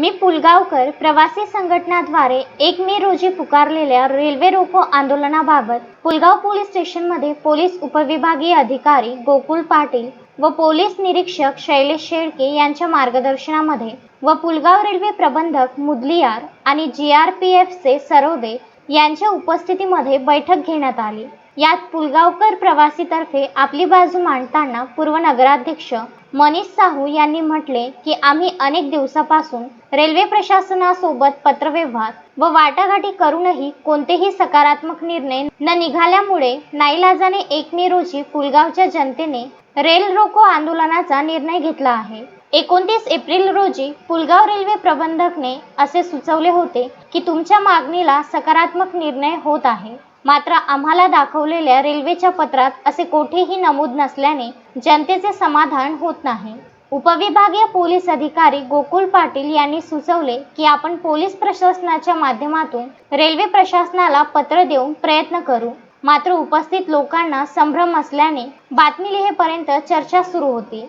मी पुलगावकर प्रवासी संघटनाद्वारे एक मे रोजी पुकारलेल्या रेल्वे रोको आंदोलनाबाबत पुलगाव पोलीस स्टेशनमध्ये पोलीस उपविभागीय अधिकारी गोकुल पाटील व पोलीस निरीक्षक शैलेश शेळके यांच्या मार्गदर्शनामध्ये व पुलगाव रेल्वे प्रबंधक मुदलियार आणि जी आर पी एफचे सरोदे यांच्या उपस्थितीमध्ये बैठक घेण्यात आली. यात पुलगावकर प्रवासीतर्फे आपली बाजू मांडताना पूर्व नगराध्यक्ष मनीष साहू यांनी म्हटले की आम्ही अनेक दिवसापासून रेल्वे प्रशासनासोबत पत्रव्यवहार व वाटाघाटी करूनही कोणतेही सकारात्मक निर्णय न निघाल्यामुळे नाईलाजाने एक मे रोजी पुलगावच्या जनतेने रेल रोको आंदोलनाचा निर्णय घेतला आहे. एकोणतीस एप्रिल रोजी पुलगाव रेल्वे प्रबंधकने असे सुचवले होते की तुमच्या मागणीला सकारात्मक निर्णय होत आहे. मात्र आम्हाला दाखवलेल्या रेल्वेच्या पत्रात असे कोठेही नमूद नसल्याने जनतेचे समाधान होत नाही. उपविभागीय पोलीस अधिकारी गोकुल पाटील यांनी सुचवले की आपण पोलीस प्रशासनाच्या माध्यमातून रेल्वे प्रशासनाला पत्र देऊन प्रयत्न करू. मात्र उपस्थित लोकांना संभ्रम असल्याने बातमी लिहेपर्यंत चर्चा सुरू होती.